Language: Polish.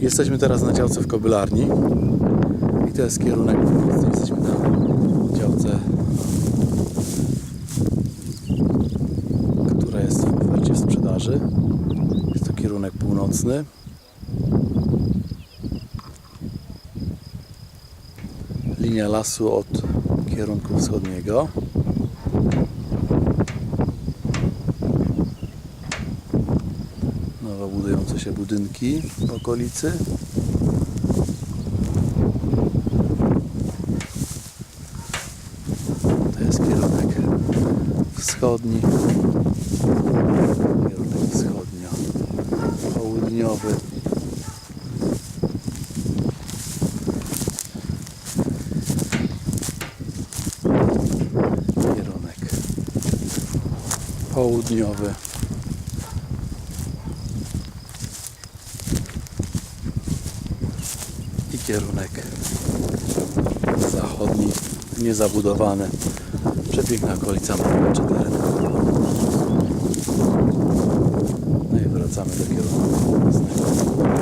Jesteśmy teraz na działce w Kobylarni i to jest kierunek północny. Jesteśmy na działce, która jest w ofercie sprzedaży. Jest to kierunek północny. Linia lasu od kierunku wschodniego. Nowo budujące się budynki w okolicy. To jest kierunek wschodni. Kierunek wschodnio południowy. Kierunek południowy. I kierunek zachodni, niezabudowany. Przepiękna okolica Markocze teren. No i wracamy do kierunku północnego.